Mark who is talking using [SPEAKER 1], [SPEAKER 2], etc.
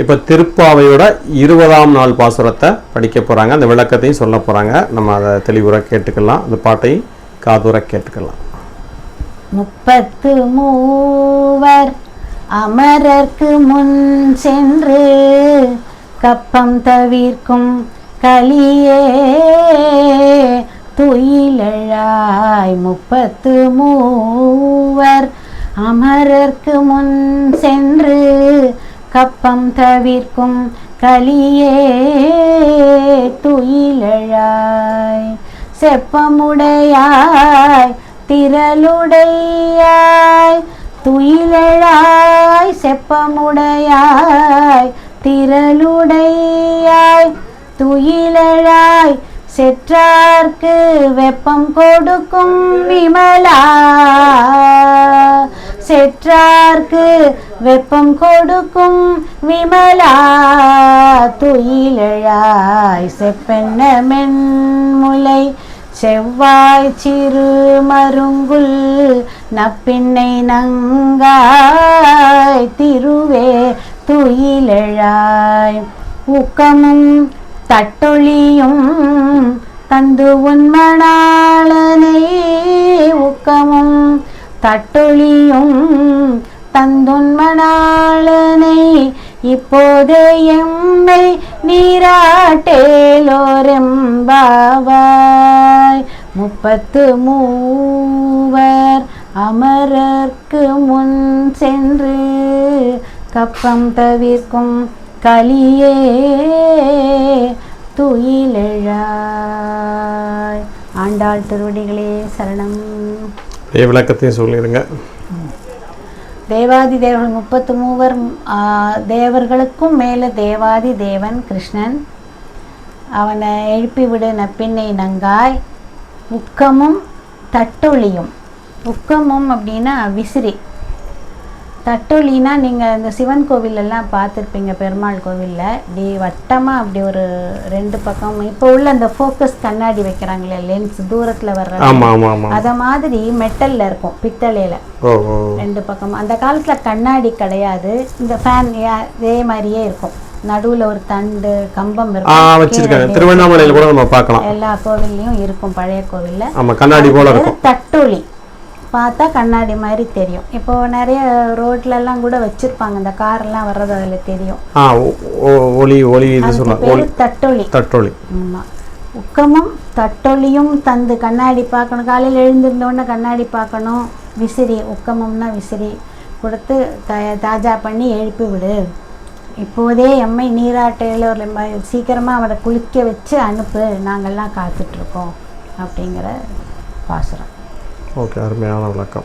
[SPEAKER 1] இப்போ திருப்பாவையோட இருபதாம் நாள் பாசுரத்தை படிக்க போகிறாங்க அந்த விளக்கத்தையும் சொல்ல போகிறாங்க நம்ம அதை தெளிவுற கேட்டுக்கலாம். அந்த பாட்டையும் காதுற கேட்டுக்கலாம்.
[SPEAKER 2] முப்பத்து மூவர் அமரர்க்கு முன் சென்று கப்பம் தவிர்க்கும் கலியே துயிலழாய். முப்பத்து மூவர் அமரர்க்கு முன் சென்று கப்பம் தவிர்க்கும் கலியே துயிலழாய். செப்பமுடையாய் திரளுடையாய். துயிலழாய் செப்பமுடையாய் திரளுடையாய். துயிலழாய் செற்றார்க்கு வெப்பம் கொடுக்கும் விமலா. செற்றார்க்கு வெப்பம் கொடுக்கும் விமலா துயிலழாய் செப்பென்ன மென்முலை செவ்வாய் சிறு மருங்குல் நப்பின்னை நங்காய் திருவே துயிலழாய். ஊக்கமும் தட்டொழியும் தந்து உன்மணாளனை ஊக்கமும் தட்டொழியும் தந்துன்மணாளனை இப்போதே எம்மை நீராட்டேலோரெம்பாவாய். முப்பத்து மூவர் அமரர்க்கு முன் சென்று கப்பம் தவிர்க்கும் கலியே துயிலழாய். ஆண்டாள் திருவடிகளே சரணம்.
[SPEAKER 1] விளக்கத்தையும் சொல்லிடுங்க.
[SPEAKER 2] தேவாதி தேவர்கள் முப்பத்து மூவர் தேவர்களுக்கும் மேலே தேவாதி தேவன் கிருஷ்ணன். அவனை எழுப்பி விடு நப்பின்னை நங்காய். உக்கமும் தட்டொழியும் உக்கமும் அப்படின்னா விசிறி. தட்டொலினா நீங்கள் இந்த சிவன் கோவிலெல்லாம் பார்த்துருப்பீங்க பெருமாள் கோவிலில். இப்படி வட்டமாக அப்படி ஒரு ரெண்டு பக்கம் இப்போ உள்ள அந்த ஃபோக்கஸ் கண்ணாடி வைக்கிறாங்களே லென்ஸ் தூரத்தில் வர்ற அத மாதிரி மெட்டல்ல இருக்கும் பித்தளையில. ரெண்டு பக்கம் அந்த காலத்துல கண்ணாடி கிடையாது. இந்த ஃபேன் இதே மாதிரியே இருக்கும். நடுவுல ஒரு தண்டு கம்பம் இருக்கும்.
[SPEAKER 1] வச்சிருக்காங்க. திருவண்ணாமலையில் கூட நம்ம பார்க்கலாம்.
[SPEAKER 2] எல்லா கோவில்லையும் இருக்கும் பழைய கோவில்ல.
[SPEAKER 1] ஆமாம் கண்ணாடி போல இருக்கும்.
[SPEAKER 2] தட்டொலி. பார்த்தா கண்ணாடி மாதிரி தெரியும். இப்போ நிறைய ரோட்ல எல்லாம் கூட வச்சிருப்பாங்க. இந்த கார் எல்லாம் வர்றது அதுல தெரியும்.
[SPEAKER 1] ஆ ஒளி ஒளி இது
[SPEAKER 2] தட்டொலி
[SPEAKER 1] தட்டொளி.
[SPEAKER 2] ஆமா. உக்கமும் தட்டொலியும் தந்து கண்ணாடி பார்க்கணும். காலையில் எழுந்திருந்த உடனே கண்ணாடி பார்க்கணும். விசிறி உக்கமம்னா விசிறி. கொடுத்து த தாஜா பண்ணி எழுப்பி விடு. இப்போதே எம்மை நீராட்டையில் ஒரு ம- சீக்கிரமா அவரை குளிக்க வச்சு அனுப்பு. நாங்கள்லாம் காத்துட்ருக்கோம் அப்படிங்கிற பாசுரம்.
[SPEAKER 1] ഓക്കെ അരുമയാണ് വിളക്കം